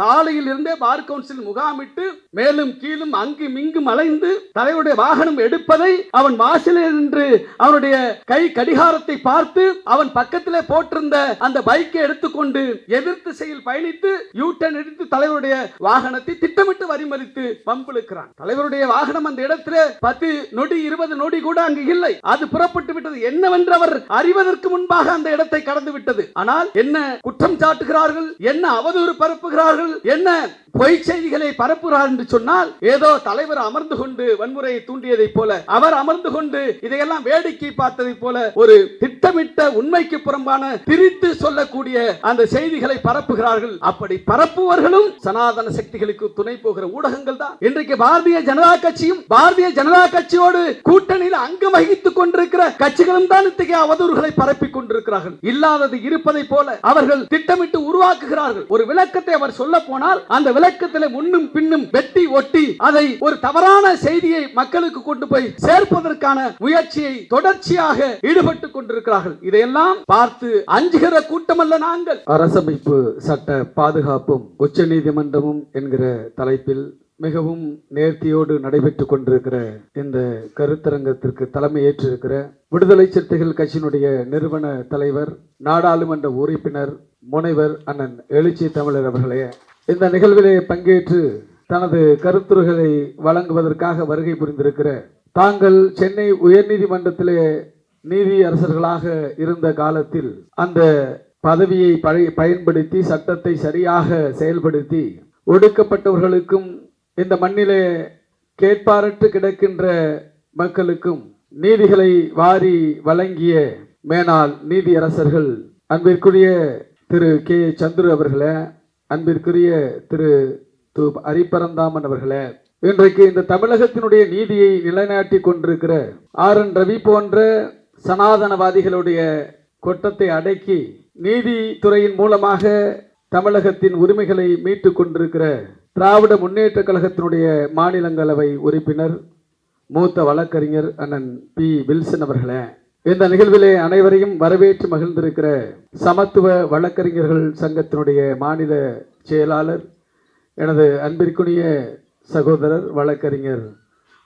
காலையில் இருந்தே bar council முகாமிட்டு மேலும் கீழும் அங்கும் இங்கும் அலைந்து தலைவருடைய வாகனம் எடுப்பதை அவன் வாசலில் நின்று அவனுடைய கை கடிகாரத்தை பார்த்து அவன் பக்கத்திலே போட்டிருந்த அந்த பைக்கை எடுத்துக்கொண்டு எதிர்த்து செயல் பயணித்து யூட்டன் எடுத்து தலைவருடைய வாகனத்தை திட்டமிட்டு வரிமறித்து பம்பிழுக்கிறான் தலைவருடைய வாகனம் அந்த இடத்துல பத்து நொடி இருபது நொடி கூட அங்கு இல்லை. அது புறப்பட்டு விட்டது. என்னவென்று அவர் அறிவதற்கு முன்பாக அந்த இடத்தை கடந்து விட்டது. ஆனால் என்ன குற்றம் சாட்டுகிறார்கள்? என்ன அவதூறு பரப்புகிறார்கள்? என்ன பொய் செய்திகளை பரப்புகிறார் என்று சொன்னால் ஏதோ தலைவர் அமர்ந்து கொண்டு வன்முறையை தூண்டியதை போல அவர் அமர்ந்து கொண்டு இதையெல்லாம் வேடிக்கை பார்த்ததை போல ஒரு திட்டமிட்ட உண்மைக்கு புறம்பான திரித்து சொல்லக்கூடிய அந்த செய்திகளை பரப்புகிறார்கள். அப்படி பரப்புவர்களும் சனாதன சக்திகளுக்கு துணை போகிற ஊடகங்கள் தான். இன்றைக்கு பாரதிய ஜனதா கட்சியும் பாரதிய ஜனதா கட்சியோடு கூட்டணியில் அங்கம் வகித்துக் கொண்டிருக்கிற கட்சிகளும் தான் இத்தகைய அவதூறுகளை பரப்பிக் கொண்டிருக்கிறார்கள். இல்லாதது இருப்பதை போல அவர்கள் திட்டமிட்டு உருவாக்குகிறார்கள். ஒரு விளக்கத்தை அவர் சொல்ல போனால் அந்த விளக்கத்தில் முன்னும் பின்னும் வெட்டி ஒட்டி அதை ஒரு தவறான செய்தியை மக்களுக்கு கொண்டு போய் சேர்ப்பதற்கான முயற்சியை தொடர்ச்சியாக ஈடுபட்டு கொண்டிருக்கிறார்கள். இதையெல்லாம் பார்த்து அஞ்சுகிற கூட்டமல்ல நாங்கள். அரசமைப்பு சட்ட பாதுகாப்பும் உச்ச நீதிமன்றமும் என்கிற தலைப்பில் மிகவும் நேர்த்தியோடு நடைபெற்றுக் கொண்டிருக்கிற இந்த கருத்தரங்கத்திற்கு தலைமை ஏற்றிருக்கிற விடுதலை சிறுத்தைகள் கட்சியினுடைய நிறுவன தலைவர் நாடாளுமன்ற உறுப்பினர் முனைவர் அண்ணன் எழுச்சி தமிழர் அவர்களே இந்த நிகழ்விலே பங்கேற்று தனது கருத்துரைகளை வழங்குவதற்காக வருகை புரிந்திருக்கிற தாங்கள் சென்னை உயர்நீதிமன்றத்திலே நீதி அரசர்களாக இருந்த காலத்தில் அந்த பதவியை பயன்படுத்தி சட்டத்தை சரியாக செயல்படுத்தி ஒடுக்கப்பட்டவர்களுக்கும் இந்த மண்ணிலே கேட்பாரற்று கிடக்கின்ற மக்களுக்கும் நீதிகளை வாரி வழங்கிய மேனால் நீதியரசர்கள் அன்பிற்குரிய திரு கே. சந்துரு அவர்களே அன்பிற்குரிய திரு து. அரிப்பரந்தாமன் அவர்களே இன்றைக்கு இந்த தமிழகத்தினுடைய நீதியை நிலைநாட்டி கொண்டிருக்கிற ஆர். என். ரவி போன்ற சனாதனவாதிகளுடைய கொட்டத்தை அடக்கி நீதித்துறையின் மூலமாக தமிழகத்தின் உரிமைகளை மீட்டுக் கொண்டிருக்கிற திராவிட முன்னேற்ற கழகத்தினுடைய மாநிலங்களவை உறுப்பினர் மூத்த வழக்கறிஞர் அண்ணன் பி. வில்சன் அவர்களே இந்த நிகழ்விலே அனைவரையும் வரவேற்று மகிழ்ந்திருக்கிற சமத்துவ வழக்கறிஞர்கள் சங்கத்தினுடைய மாநில செயலாளர் எனது அன்பிற்குரிய சகோதரர் வழக்கறிஞர்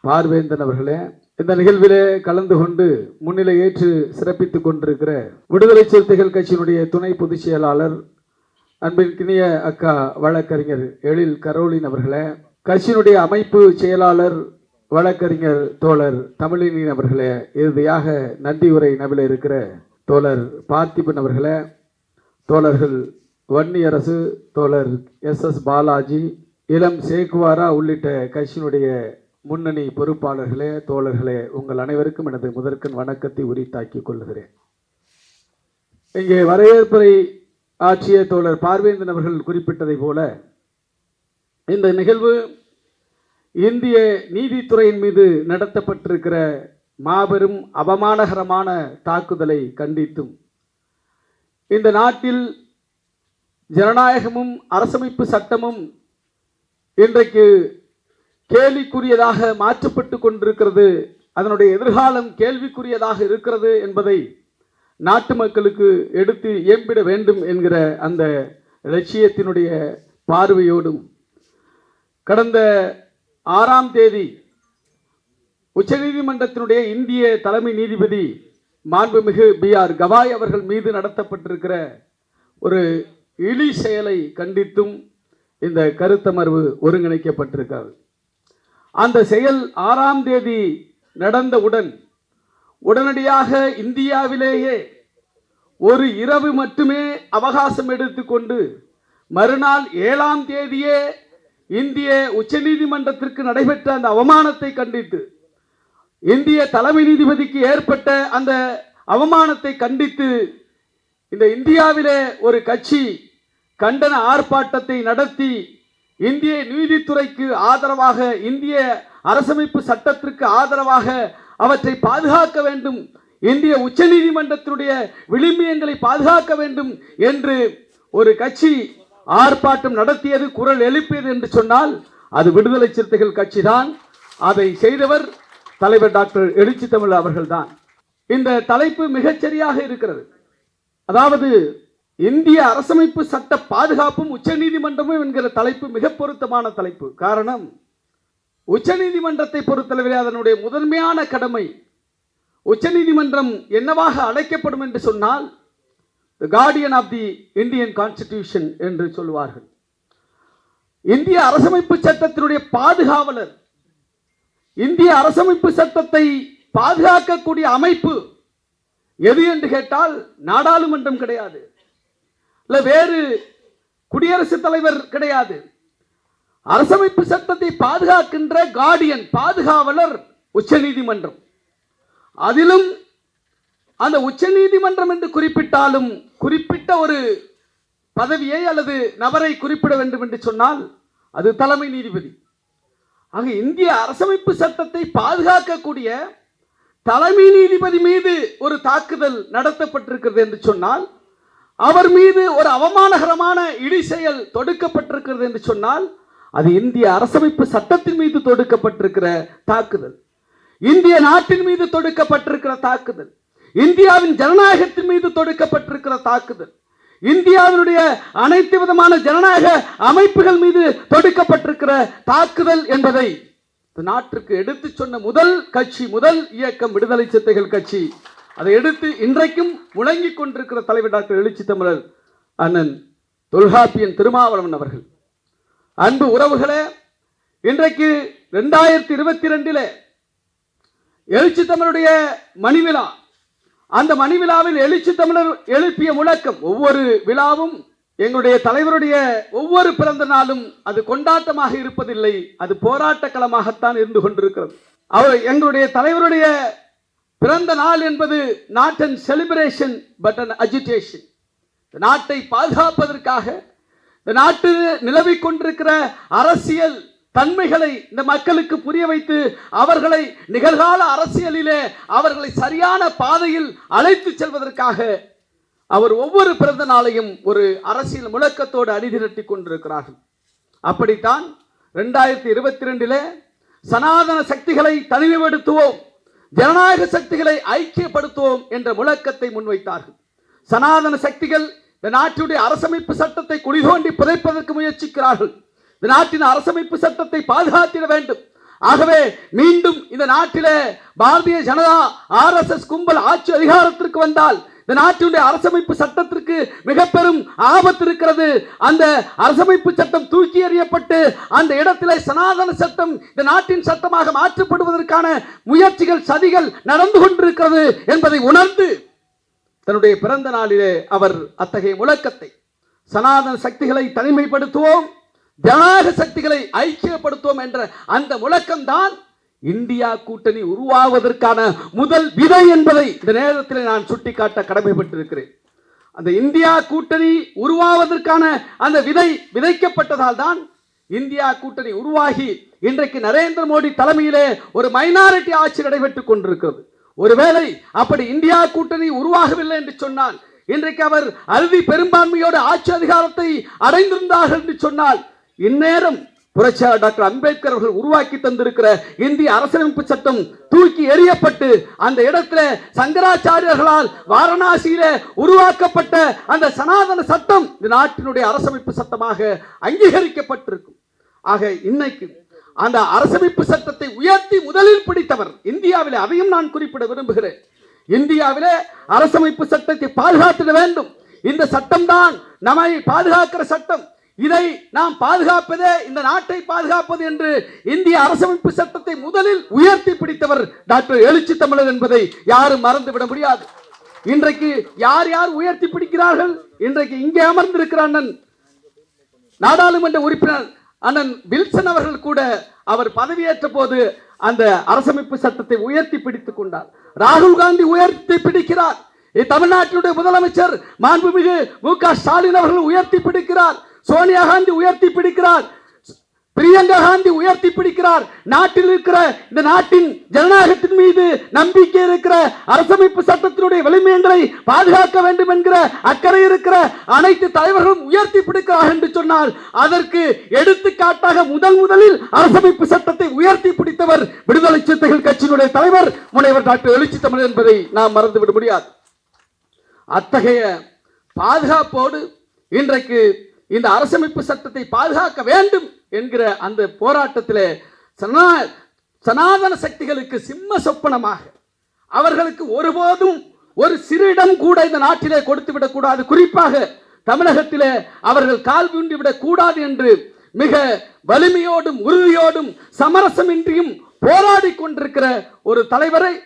பார்வேந்தன் அவர்களே இந்த நிகழ்விலே கலந்து கொண்டு முன்னிலை ஏற்று சிறப்பித்துக் கொண்டிருக்கிற விடுதலை சிறுத்தைகள் கட்சியினுடைய துணை பொதுச் செயலாளர் அன்பிற்கினிய அக்கா வழக்கறிஞர் எழில் கரோலின் அவர்களே கட்சியினுடைய அமைப்பு செயலாளர் வழக்கறிஞர் தோழர் தமிழினின் அவர்களே இறுதியாக நன்றி உரை நபில இருக்கிற தோழர் பார்த்திபன் அவர்களே தோழர்கள் வன்னியரசு தோழர் எஸ் எஸ் பாலாஜி இளம் சேக்குவாரா உள்ளிட்ட கட்சியினுடைய முன்னணி பொறுப்பாளர்களே தோழர்களே உங்கள் அனைவருக்கும் எனது முதற்கண் வணக்கத்தை உரித்தாக்கிக் கொள்கிறேன். இங்கே வரவேற்புரை ஆட்சியர் தோழர் பார்வேந்தன் அவர்கள் குறிப்பிட்டதை போல இந்த நிகழ்வு இந்திய நீதித்துறையின் மீது நடத்தப்பட்டிருக்கிற மாபெரும் அவமானகரமான தாக்குதலை கண்டித்தும் இந்த நாட்டில் ஜனநாயகமும் அரசமைப்பு சட்டமும் இன்றைக்கு கேள்விக்குரியதாக மாற்றப்பட்டு கொண்டிருக்கிறது அதனுடைய எதிர்காலம் கேள்விக்குரியதாக இருக்கிறது என்பதை நாட்டு மக்களுக்கு எடுத்து ஏம்பிட வேண்டும் என்கிற அந்த லட்சியத்தினுடைய பார்வையோடும் கடந்த ஆறாம் தேதி உச்சநீதிமன்றத்தினுடைய இந்திய தலைமை நீதிபதி மாண்புமிகு பி ஆர் கவாய் அவர்கள் மீது நடத்தப்பட்டிருக்கிற ஒரு இழி செயலை கண்டித்தும் இந்த கருத்தமர்வு ஒருங்கிணைக்கப்பட்டிருக்கிறது. அந்த செயல் ஆறாம் தேதி நடந்தவுடன் உடனடியாக இந்தியாவிலேயே ஒரு இரவு மட்டுமே அவகாசம் எடுத்துக்கொண்டு மறுநாள் ஏழாம் தேதியே இந்திய உச்சநீதிமன்றத்திற்கு நடைபெற்ற அந்த அவமானத்தை கண்டித்து இந்திய தலைமை நீதிபதிக்கு ஏற்பட்ட அந்த அவமானத்தை கண்டித்து இந்த இந்தியாவிலே ஒரு கட்சி கண்டன ஆர்ப்பாட்டத்தை நடத்தி இந்திய நீதித்துறைக்கு ஆதரவாக இந்திய அரசமைப்பு சட்டத்திற்கு ஆதரவாக அவற்றை பாதுகாக்க வேண்டும். இந்திய உச்சநீதிமன்றத்தினுடைய விளிம்பியங்களை பாதுகாக்க வேண்டும் என்று ஒரு கட்சி ஆர்ப்பாட்டம் நடத்தியது குரல் எழுப்பியது என்று சொன்னால் அது விடுதலை சிறுத்தைகள் கட்சி தான் அதை செய்தவர் தலைவர் டாக்டர் எழுச்சி தமிழ் அவர்கள்தான். இந்த தலைப்பு மிகச்சரியாக இருக்கிறது. அதாவது இந்திய அரசமைப்பு சட்ட பாதுகாப்பும் உச்சநீதிமன்றமும் என்கிற தலைப்பு மிக பொருத்தமான தலைப்பு. காரணம் உச்சநீதிமன்றத்தை பொறுத்தளவிலே அதனுடைய முதன்மையான கடமை உச்சநீதிமன்றம் என்னவாக அழைக்கப்படும் என்று சொன்னால் the guardian of the Indian constitution என்று சொல்வார்கள் இந்திய அரசமைப்பு சட்டத்தினுடைய பாதுகாவலர் இந்திய அரசமைப்பு சட்டத்தை பாதுகாக்கக்கூடிய அமைப்பு எது என்று கேட்டால் நாடாளுமன்றம் கிடையாது. இல்லை வேறு குடியரசுத் தலைவர் கிடையாது. அரசமைப்பு சட்டத்தை பாதுகாக்கின்ற கார்டியன் பாதுகாவலர் உச்சநீதிமன்றம். அதிலும் அந்த உச்சநீதிமன்றம் என்று குறிப்பிட்டாலும் குறிப்பிட்ட ஒரு பதவியை அல்லது நபரை குறிப்பிட வேண்டும் என்று சொன்னால் அது தலைமை நீதிபதி. ஆக இந்திய அரசமைப்பு சட்டத்தை பாதுகாக்கக்கூடிய தலைமை நீதிபதி மீது ஒரு தாக்குதல் நடத்தப்பட்டிருக்கிறது என்று சொன்னால் அவர் மீது ஒரு அவமானகரமான இடி செயல் தொடுக்கப்பட்டிருக்கிறது என்று சொன்னால் அது இந்திய அரசமைப்பு சட்டத்தின் மீது தொடுக்கப்பட்டிருக்கிற தாக்குதல். இந்திய நாட்டின் மீது தொடுக்கப்பட்டிருக்கிற தாக்குதல். இந்தியாவின் ஜனநாயகத்தின் மீது தொடுக்கப்பட்டிருக்கிற தாக்குதல். இந்தியாவினுடைய அனைத்து விதமான ஜனநாயக அமைப்புகள் மீது தொடுக்கப்பட்டிருக்கிற தாக்குதல் என்பதை நாட்டிற்கு எடுத்து சொன்ன முதல் கட்சி முதல் இயக்கம் விடுதலை சிறுத்தைகள் கட்சி. அதை எடுத்து இன்றைக்கும் முழங்கிக் கொண்டிருக்கிற தலைவர் டாக்டர் எழுச்சி தமிழர் அண்ணன் தொல்காப்பியன் திருமாவளவன் அவர்கள். அன்பு உறவுகளே இன்றைக்கு ரெண்டாயிரத்தி இருபத்தி ரெண்டில் எழுச்சி தமிழுடைய மணிவிழா. அந்த மணிவிழாவில் எழுச்சி தமிழர் எழுப்பிய முழக்கம் ஒவ்வொரு விழாவும் எங்களுடைய தலைவருடைய ஒவ்வொரு பிறந்த நாளும் அது கொண்டாட்டமாக இருப்பதில்லை அது போராட்ட களமாகத்தான் இருந்து கொண்டிருக்கிறது. அவர் எங்களுடைய தலைவருடைய பிறந்த நாள் என்பது not and celebration but and agitation நாட்டை பாதுகாப்பதற்காக இந்த நாட்டில் நிலவிக் கொண்டிருக்கிற அரசியல் தன்மைகளை இந்த மக்களுக்கு புரிய வைத்து அவர்களை நிகழ்கால அரசியலிலே அவர்களை சரியான பாதையில் அழைத்து செல்வதற்காக அவர் ஒவ்வொரு பிறந்த நாளையும் ஒரு அரசியல் முழக்கத்தோடு அணிதிரட்டி கொண்டிருக்கிறார்கள். அப்படித்தான் ரெண்டாயிரத்தி இருபத்தி ரெண்டிலே சனாதன சக்திகளை தனிமைப்படுத்துவோம் ஜனநாயக சக்திகளை ஐக்கியப்படுத்துவோம் என்ற முழக்கத்தை முன்வைத்தார்கள். சனாதன சக்திகள் இந்த நாட்டினுடைய அரசமைப்பு சட்டத்தை குடிதோண்டி புதைப்பதற்கு முயற்சிக்கிறார்கள். இந்த நாட்டின் அரசமைப்பு சட்டத்தை பாதுகாத்திட வேண்டும். ஆகவே மீண்டும் இந்த நாட்டிலே பாரதிய ஜனதா ஆர்எஸ்எஸ் கும்பல் ஆட்சி அதிகாரத்திற்கு வந்தால் இந்த நாட்டினுடைய அரசமைப்பு சட்டத்திற்கு மிக பெரும் ஆபத்து இருக்கிறது. அந்த அரசமைப்பு சட்டம் தூக்கி எறியப்பட்டு அந்த இடத்திலே சனாதன சட்டம் இந்த நாட்டின் சட்டமாக மாற்றப்படுவதற்கான முயற்சிகள் சதிகள் நடந்து கொண்டிருக்கிறது என்பதை உணர்ந்து தன்னுடைய பிறந்த நாளிலே அவர் அத்தகைய முழக்கத்தை சனாதன சக்திகளை தனிமைப்படுத்துவோம் ஜனநாயக சக்திகளை ஐக்கியப்படுத்துவோம் என்ற அந்த முழக்கம்தான் இந்தியா கூட்டணி உருவாவதற்கான முதல் விதை என்பதை இந்த நேரத்தில் நான் சுட்டிக்காட்ட கடமைப்பட்டிருக்கிறேன். அந்த இந்தியா கூட்டணி உருவாவதற்கான அந்த விதை விதைக்கப்பட்டதால் தான் இந்தியா கூட்டணி உருவாகி இன்றைக்கு நரேந்திர மோடி தலைமையிலே ஒரு மைனாரிட்டி ஆட்சி நடைபெற்றுக் கொண்டிருக்கிறது. ஒருவேளை அப்படி இந்தியா கூட்டணி உருவாகவில்லை என்று சொன்னால் இன்றைக்கு அவர் அல்வி பெரும்பான்மையோடு ஆட்சி அதிகாரத்தை அடைந்திருந்தார்கள் என்று சொன்னால் இந்நேரம் புரட்சியாளர் டாக்டர் அம்பேத்கர் அவர்கள் உருவாக்கி தந்திருக்கிற இந்திய அரசியலமைப்பு சட்டம் தூக்கி எறியப்பட்டு அந்த இடத்துல சங்கராச்சாரியர்களால் வாரணாசியில உருவாக்கப்பட்ட அந்த சனாதன சட்டம் இந்த நாட்டினுடைய அரசமைப்பு சட்டமாக அங்கீகரிக்கப்பட்டிருக்கும். ஆக இன்னைக்கு அந்த அரசமைப்பு சட்டத்தை உயர்த்த இந்தியாவிலே அதையும் நான் குறிப்பிட விரும்புகிறேன். இந்தியாவிலே அரசமைப்பு சட்டத்தை பாதுகாத்திட வேண்டும். இந்த சட்டம் தான் நம்மை பாதுகாக்கிற சட்டம். இதை நாம் பாதுகாப்பதே இந்த நாட்டை பாதுகாப்பது என்று இந்திய அரசமைப்பு சட்டத்தை முதலில் உயர்த்தி பிடித்தவர் டாக்டர் எழுச்சி தமிழர் என்பதை யாரும் மறந்துவிட முடியாது. இன்றைக்கு யார் யார் உயர்த்தி பிடிக்கிறார்கள்? இன்றைக்கு இங்கே அமர்ந்திருக்கிற அண்ணன் நாடாளுமன்ற உறுப்பினர் அண்ணன் வில்சன் அவர்கள் கூட அவர் பதவியேற்ற போது அந்த அரசமைப்பு சட்டத்தை உயர்த்தி பிடித்துக் கொண்டார். ராகுல் காந்தி உயர்த்தி பிடிக்கிறார். தமிழ்நாட்டினுடைய முதலமைச்சர் மாண்புமிகு மு க ஸ்டாலின் அவர்கள் உயர்த்தி பிடிக்கிறார். சோனியா காந்தி உயர்த்தி பிடிக்கிறார். பிரியங்கா காந்தி உயர்த்தி பிடிக்கிறார். நாட்டில் இருக்கிற இந்த நாட்டின் ஜனநாயகத்தின் மீது நம்பிக்கை இருக்கிற அரசமைப்பு சட்டத்தினுடைய வலிமையங்களை பாதுகாக்க வேண்டும் என்கிற அக்கறை இருக்கிற அனைத்து தலைவர்களும் உயர்த்தி பிடிக்கிறார்கள் என்று சொன்னால் அதற்கு எடுத்துக்காட்டாக முதல் முதலில் அரசமைப்பு சட்டத்தை உயர்த்தி பிடித்தவர் விடுதலை சிறுத்தைகள் கட்சியினுடைய தலைவர் முனைவர் டாக்டர் எழுச்சி தமிழ் என்பதை நாம் மறந்துவிட முடியாது. அத்தகைய பாதுகாப்போடு இன்றைக்கு இந்த அரசமைப்பு சட்டத்தை பாதுகாக்க வேண்டும் என்கிற அந்த போராட்டத்தில் சனா சனாதன சக்திகளுக்கு சிம்ம சொப்பனமாக. அவர்களுக்கு ஒருபோதும் ஒரு சிறு இடம் கூட இந்த நாட்டிலே கொடுத்து விடக்கூடாது. குறிப்பாக தமிழகத்திலே அவர்கள் கால் ஊன்றி விடக் கூடாது என்று மிக வலிமையோடும் உறுதியோடும் சமரசமின்றியும் போராடி கொண்டிருக்கிற ஒரு தலைவரை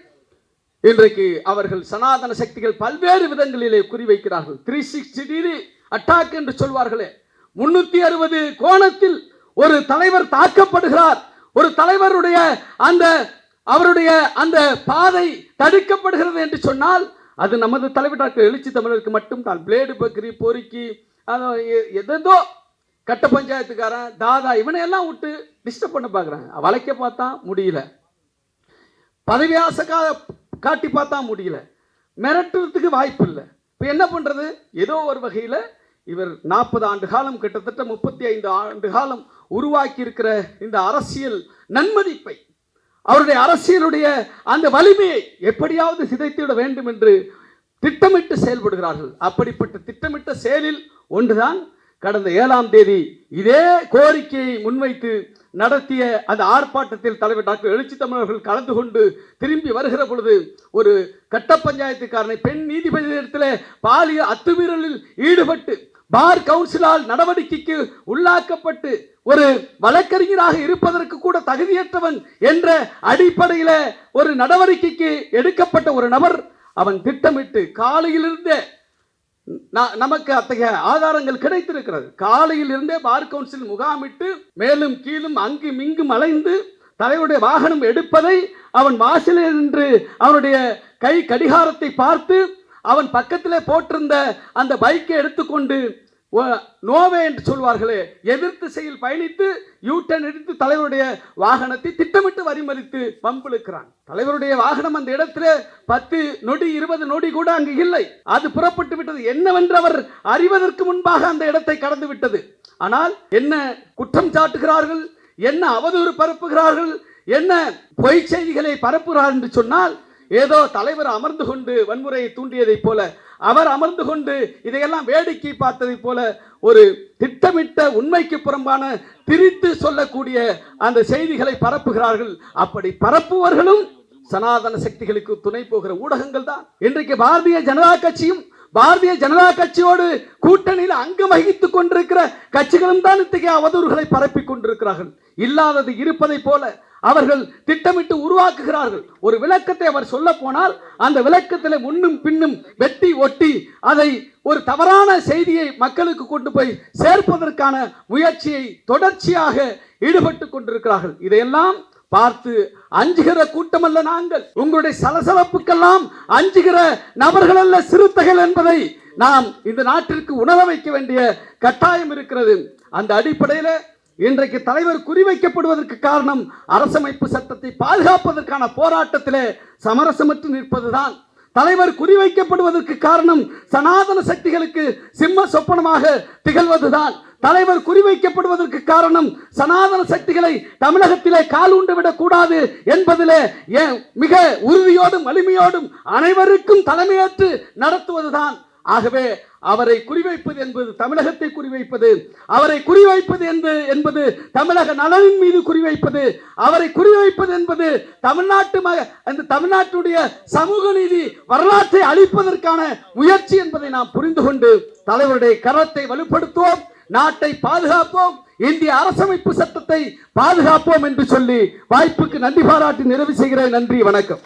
இன்றைக்கு அவர்கள் சனாதன சக்திகள் பல்வேறு விதங்களிலே குறிவைக்கிறார்கள். த்ரீ சிக்ஸ்டி டிகிரி அட்டாக் என்று சொல்வார்களே. முன்னூத்தி அறுபது கோணத்தில் ஒரு தலைவர் தாக்கப்படுகிறார். ஒரு தலைவருடைய அந்த அவருடைய அந்த பாதை தடுக்கப்படுகிறது என்று சொன்னால் அது நமது தலைவராக எழுச்சி தமிழருக்கு மட்டும் தான். பிளேடு பக்ரி பொறுக்கி எதோ எ- கட்ட பஞ்சாயத்துக்காரன் தாதா இவனை எல்லாம் விட்டு டிஸ்டர்ப் பண்ண பார்க்குறாங்க. வளைக்க பார்த்தா முடியல. பதவி ஆசை காட்டி பார்த்தா முடியல. மிரட்டுறதுக்கு வாய்ப்பு இல்லை. இப்போ என்ன பண்ணுறது ஏதோ ஒரு வகையில் இவர் நாற்பது ஆண்டு காலம் கிட்டத்தட்ட முப்பத்தி ஐந்து ஆண்டு காலம் உருவாக்கி இருக்கிற இந்த அரசியல் நன்மதிப்பை அவருடைய அரசியலுடைய அந்த வலிமையை எப்படியாவது சிதைத்துவிட வேண்டும் என்று திட்டமிட்டு செயல்படுகிறார்கள். அப்படிப்பட்ட திட்டமிட்ட செயலில் ஒன்றுதான் கடந்த ஏழாம் தேதி இதே கோரிக்கையை முன்வைத்து நடத்திய அந்த ஆர்ப்பாட்டத்தில் தலைவர் டாக்டர் எழுச்சி தமிழர்கள் கலந்து கொண்டு திரும்பி வருகிற பொழுது ஒரு கட்ட பஞ்சாயத்துக்காரனை பெண் நீதிபதி இடத்துல பாலியல் அத்துமீறலில் ஈடுபட்டு பார் கவுன்சிலால் நடவடிக்கைக்கு உள்ளாக்கப்பட்டு ஒரு வழக்கறிஞராக இருப்பதற்கு கூட தகுதியற்றவன் என்ற அடிப்படையில் ஒரு நடவடிக்கைக்கு எடுக்கப்பட்ட ஒரு நபர் அவன் திட்டமிட்டு காலையிலிருந்தே நமக்கு அத்தகைய ஆதாரங்கள் கிடைத்திருக்கிறது. காலையில் இருந்தே பார் கவுன்சில் முகாமிட்டு மேலும் கீழும் அங்கும் இங்கும் அலைந்து தலைவருடைய வாகனம் எடுப்பதை அவன் வாசலில் நின்று அவனுடைய கை கடிகாரத்தை பார்த்து அவன் பக்கத்திலே போட்டிருந்த அந்த பைக்கை எடுத்துக்கொண்டு நோவே என்று சொல்வார்களே எதிர்த்து செயல் பயணித்து யூட்டன் எடுத்து தலைவருடைய வாகனத்தை திட்டமிட்டு வரிமறித்து பம்பிழுக்கிறான். தலைவருடைய வாகனம் அந்த இடத்துல பத்து நொடி இருபது நொடி கூட அங்கு இல்லை. அது புறப்பட்டு விட்டது. என்னவென்று அவர் அறிவதற்கு முன்பாக அந்த இடத்தை கடந்து விட்டது. ஆனால் என்ன குற்றம் சாட்டுகிறார்கள்? என்ன அவதூறு பரப்புகிறார்கள்? என்ன பொய் செய்திகளை பரப்புகிறார் என்று சொன்னால் ஏதோ தலைவர் அமர்ந்து கொண்டு வன்முறையை தூண்டியதைப் போல அவர் அமர்ந்து கொண்டு இதையெல்லாம் வேடிக்கை பார்த்ததைப் போல ஒரு திட்டமிட்ட உண்மைக்கு புறம்பான திரித்து சொல்லக்கூடிய அந்த செய்திகளை பரப்புகிறார்கள். அப்படி பரப்புவர்களும் சனாதன சக்திகளுக்கு துணை போகிற ஊடகங்கள் தான். இன்றைக்கு பாரதிய ஜனதா கட்சியும் பாரதிய ஜனதா கட்சியோடு கூட்டணியில் அங்கம் வகித்துக் கொண்டிருக்கிற கட்சிகளும் தான் இத்தகைய அவதூறுகளை பரப்பிக் கொண்டிருக்கிறார்கள். இல்லாதது இருப்பதை போல அவர்கள் திட்டமிட்டு உருவாக்குகிறார்கள். ஒரு விளக்கத்தை அவர் சொல்ல போனால் அந்த விளக்கத்தில் முன்னும் பின்னும் வெட்டி ஒட்டி அதை ஒரு தவறான செய்தியை மக்களுக்கு கொண்டு போய் சேர்ப்பதற்கான முயற்சியை தொடர்ச்சியாக ஈடுபட்டு கொண்டிருக்கிறார்கள். இதையெல்லாம் பார்த்து அஞ்சுகிற கூட்டமல்ல நாங்கள். உங்களுடைய சலசலப்புக்கெல்லாம் அஞ்சுகிற நபர்கள் அல்ல சிறுத்தைகள் என்பதை நாம் இந்த நாட்டிற்கு உணர வைக்க வேண்டிய கட்டாயம் இருக்கிறது. அந்த அடிப்படையில் இன்றைக்கு தலைவர் குறிவைக்கப்படுவதற்கு காரணம் அரசமைப்பு சட்டத்தை பாதுகாப்பதற்கான போராட்டத்திலே சமரசமற்று நிற்பதுதான். தலைவர் குறிவைக்கப்படுவதற்கு காரணம் சனாதன சக்திகளுக்கு சிம்ம சொப்பனமாக திகழ்வதுதான். தலைவர் குறிவைக்கப்படுவதற்கு காரணம் சனாதன சக்திகளை தமிழகத்திலே கால் உண்டு விடக்கூடாது என்பதிலே மிக உறுதியோடும் வலிமையோடும் அனைவருக்கும் தலைமையேற்று நடத்துவதுதான். ஆகவே அவரை குறிவைப்பது என்பது தமிழகத்தை குறிவைப்பது அவரை குறிவைப்பது என்பது என்பது தமிழக நலனின் மீது குறிவைப்பது அவரை குறிவைப்பது என்பது தமிழ்நாட்டு அந்த தமிழ்நாட்டுடைய சமூக நீதி வரலாற்றை அழிப்பதற்கான முயற்சி என்பதை நாம் புரிந்து கொண்டு தலைவருடைய கரத்தை வலுப்படுத்துவோம் நாட்டை பாதுகாப்போம் இந்திய அரசமைப்பு சட்டத்தை பாதுகாப்போம் என்று சொல்லி வாய்ப்புக்கு நன்றி பாராட்டி நிறைவு செய்கிறேன். நன்றி வணக்கம்.